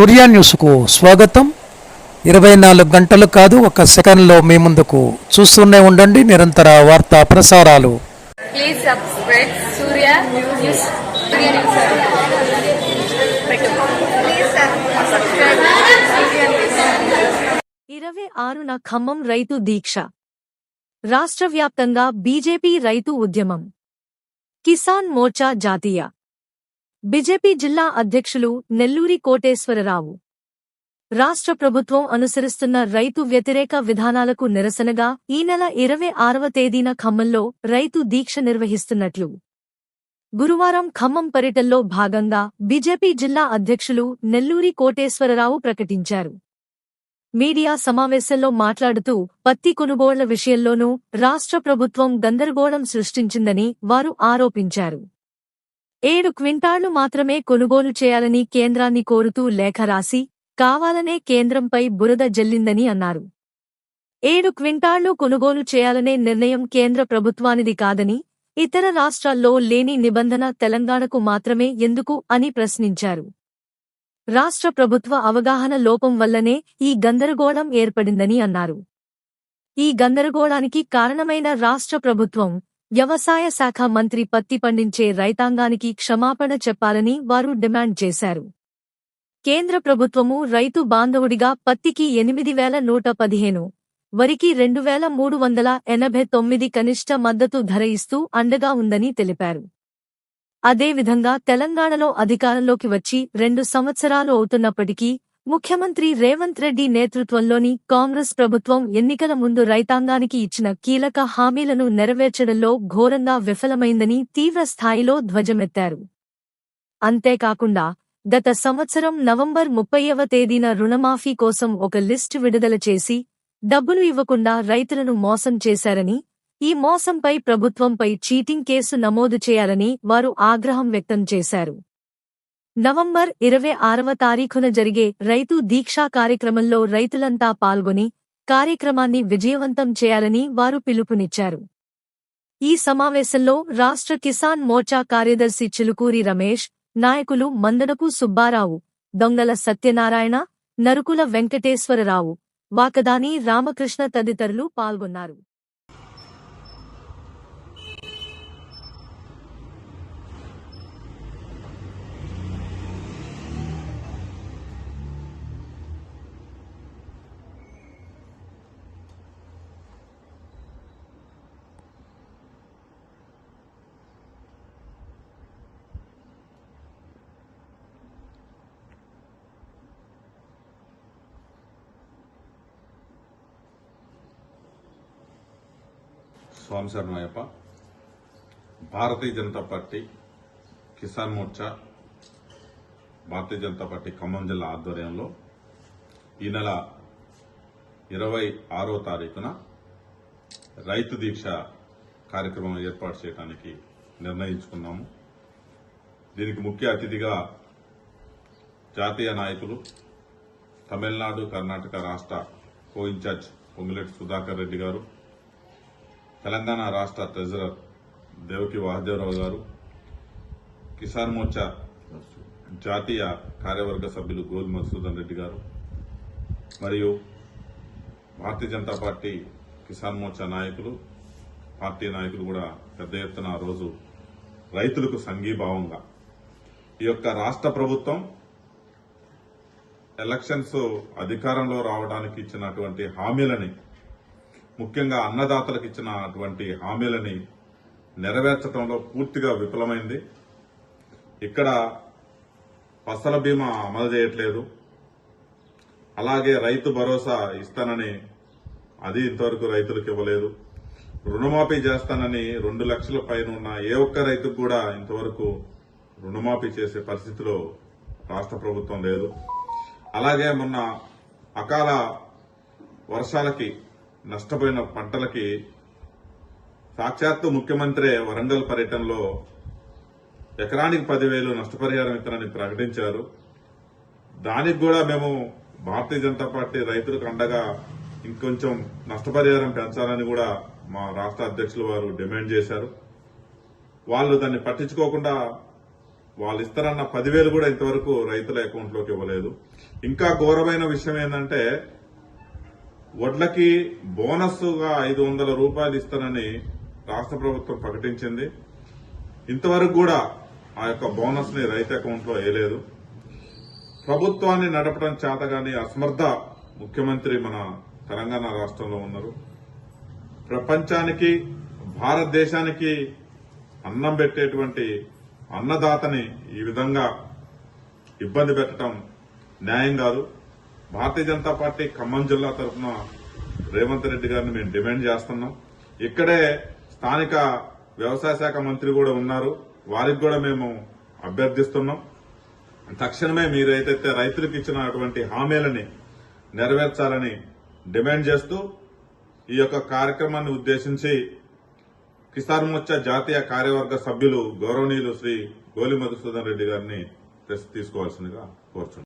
సూర్య న్యూస్కు స్వాగతం. ఇరవై నాలుగు గంటలు కాదు ఒక సెకండ్లో మీ ముందుకు చూస్తూనే ఉండండి నిరంతర వార్తా ప్రసారాలు. Please subscribe Surya news Surya ఇరవై ఆరున ఖమ్మం రైతు దీక్ష. రాష్ట్ర వ్యాప్తంగా బీజేపీ రైతు ఉద్యమం. కిసాన్ మోర్చా జాతీయ. బీజేపీ జిల్లా అధ్యక్షులు నెల్లూరి కోటేశ్వరరావు. రాష్ట్ర ప్రభుత్వం అనుసరిస్తున్న రైతు వ్యతిరేక విధానాలకు నిరసనగా ఈ నెల ఇరవై ఆరవ తేదీన ఖమ్మంలో రైతు దీక్ష నిర్వహిస్తున్నట్లు. గురువారం ఖమ్మం పర్యటనలో భాగంగా బీజేపీ జిల్లా అధ్యక్షులు నెల్లూరి కోటేశ్వరరావు ప్రకటించారు. మీడియా సమావేశంలో మాట్లాడుతూ పత్తి కొనుగోళ్ళ విషయంలోనూ రాష్ట్ర ప్రభుత్వం గందరగోళం సృష్టించిందని వారు ఆరోపించారు. ఏడు క్వింటాళ్ళు మాత్రమే కొనుగోలు చేయాలని కేంద్రాన్ని కోరుతూ లేఖ రాసి కావాలనే కేంద్రంపై బురద జల్లిందని అన్నారు. ఏడు క్వింటాళ్ళు కొనుగోలు చేయాలనే నిర్ణయం కేంద్ర ప్రభుత్వానిది కాదని ఇతర రాష్ట్రాల్లో లేని నిబంధన తెలంగాణకు మాత్రమే ఎందుకు అని ప్రశ్నించారు. రాష్ట్ర ప్రభుత్వ అవగాహన లోపం వల్లనే ఈ గందరగోళం ఏర్పడిందని అన్నారు. ఈ గందరగోళానికి కారణమైన రాష్ట్ర ప్రభుత్వం వ్యవసాయ శాఖ మంత్రి పత్తి పండించే రైతాంగానికి క్షమాపణ చెప్పాలని వారు డిమాండ్ చేశారు. కేంద్ర ప్రభుత్వము రైతు బాంధవుడిగా పత్తికి ఎనిమిది వేల నూట పదిహేను వరికి రెండు వేల మూడు వందల ఎనభై తొమ్మిది కనిష్ట మద్దతు ధర ఇస్తూ అండగా ఉందని తెలిపారు. అదేవిధంగా తెలంగాణలో అధికారంలోకి వచ్చి రెండు సంవత్సరాలు అవుతున్నప్పటికీ ముఖ్యమంత్రి రేవంత్ రెడ్డి నేతృత్వంలోని కాంగ్రెస్ ప్రభుత్వం ఎన్నికల ముందు రైతాంగానికి ఇచ్చిన కీలక హామీలను నెరవేర్చడంలో ఘోరంగా విఫలమైందని తీవ్రస్థాయిలో ధ్వజమెత్తారు. అంతేకాకుండా గత సంవత్సరం నవంబర్ ముప్పైవ తేదీన రుణమాఫీ కోసం ఒక లిస్టు విడుదల చేసి డబ్బులు ఇవ్వకుండా రైతులను మోసం చేశారని ఈ మోసంపై ప్రభుత్వంపై చీటింగ్ కేసు నమోదు చేయాలని వారు ఆగ్రహం వ్యక్తం చేశారు. నవంబర్ ఇరవై ఆరవ తారీఖున జరిగే రైతు దీక్షా కార్యక్రమంలో రైతులంతా పాల్గొని కార్యక్రమాన్ని విజయవంతం చేయాలని వారు పిలుపునిచ్చారు. ఈ సమావేశంలో రాష్ట్ర కిసాన్ మోర్చా కార్యదర్శి చిలుకూరి రమేష్ నాయకులు మందనపు సుబ్బారావు దొంగల సత్యనారాయణ నరుకుల వెంకటేశ్వరరావు వాకదాని రామకృష్ణ తదితరులు పాల్గొన్నారు. స్వామి శరణయ్యప్ప భారతీయ జనతా పార్టీ కిసాన్ మోర్చా భారతీయ జనతా పార్టీ ఖమ్మం జిల్లా ఆధ్వర్యంలో ఈ నెల ఇరవై ఆరో తారీఖున రైతు దీక్ష కార్యక్రమం ఏర్పాటు చేయడానికి నిర్ణయించుకున్నాము. దీనికి ముఖ్య అతిథిగా జాతీయ నాయకులు తమిళనాడు కర్ణాటక రాష్ట్ర కో ఇన్ఛార్జ్ పొంగులేటి సుధాకర్ రెడ్డి గారు తెలంగాణ రాష్ట్ర ట్రెజరర్ దేవకి వాసుదేవరావు గారు కిసాన్ మోర్చా జాతీయ కార్యవర్గ సభ్యులు గోధుమ మధుసూదన్ రెడ్డి గారు మరియు భారతీయ జనతా పార్టీ కిసాన్ మోర్చా నాయకులు పార్టీ నాయకులు కూడా పెద్ద ఎత్తున ఆ రోజు రైతులకు సంఘీభావంగా. ఈ యొక్క రాష్ట్ర ప్రభుత్వం ఎలక్షన్స్ అధికారంలో రావడానికి ఇచ్చినటువంటి హామీలని ముఖ్యంగా అన్నదాతలకు ఇచ్చినటువంటి హామీలని నెరవేర్చడంలో పూర్తిగా విఫలమైంది. ఇక్కడ ఫసల బీమా అమలు చేయట్లేదు. అలాగే రైతు భరోసా ఇస్తానని అది ఇంతవరకు రైతులకు ఇవ్వలేదు. రుణమాఫీ చేస్తానని రెండు లక్షల పైన ఉన్న ఏ ఒక్క రైతుకు కూడా ఇంతవరకు రుణమాఫీ చేసే పరిస్థితిలో రాష్ట్ర ప్రభుత్వం లేదు. అలాగే మొన్న అకాల వర్షాలకి నష్టపోయిన పంటలకి సాక్షాత్తు ముఖ్యమంత్రి వరంగల్ పర్యటనలో ఎకరానికి పదివేలు నష్టపరిహారం ఇస్తానని ప్రకటించారు. దానికి కూడా మేము భారతీయ జనతా పార్టీ రైతులకు అండగా ఇంకొంచెం నష్టపరిహారం పెంచాలని కూడా మా రాష్ట్ర అధ్యక్షులు వారు డిమాండ్ చేశారు. వాళ్ళు దాన్ని పట్టించుకోకుండా వాళ్ళు ఇస్తారన్న పదివేలు కూడా ఇంతవరకు రైతుల అకౌంట్లోకి ఇవ్వలేదు. ఇంకా ఘోరమైన విషయం ఏంటంటే వడ్లకి బోనస్గా ఐదు వందల రూపాయలు ఇస్తానని రాష్ట్ర ప్రభుత్వం ప్రకటించింది. ఇంతవరకు కూడా ఆ యొక్క బోనస్ని రైతు అకౌంట్లో వేయలేదు. ప్రభుత్వాన్ని నడపడం చేతగాని అసమర్థ ముఖ్యమంత్రి మన తెలంగాణ రాష్ట్రంలో ఉన్నారు. ప్రపంచానికి భారతదేశానికి అన్నం పెట్టేటువంటి అన్నదాతని ఈ విధంగా ఇబ్బంది పెట్టడం న్యాయం కాదు. భారతీయ జనతా పార్టీ ఖమ్మం జిల్లా తరఫున రేవంత్ రెడ్డి గారిని మేము డిమాండ్ చేస్తున్నాం. ఇక్కడే స్థానిక వ్యవసాయ శాఖ మంత్రి కూడా ఉన్నారు. వారికి కూడా మేము అభ్యర్థిస్తున్నాం. తక్షణమే మీరు ఏదైతే రైతులకు ఇచ్చినటువంటి హామీలని నెరవేర్చాలని డిమాండ్ చేస్తూ ఈ యొక్క కార్యక్రమాన్ని ఉద్దేశించి కిసాన్ మోర్చా జాతీయ కార్యవర్గ సభ్యులు గౌరవనీయులు శ్రీ గోలి మధుసూదన్ రెడ్డి గారిని తీసుకోవాల్సిందిగా కోరుచున్నాను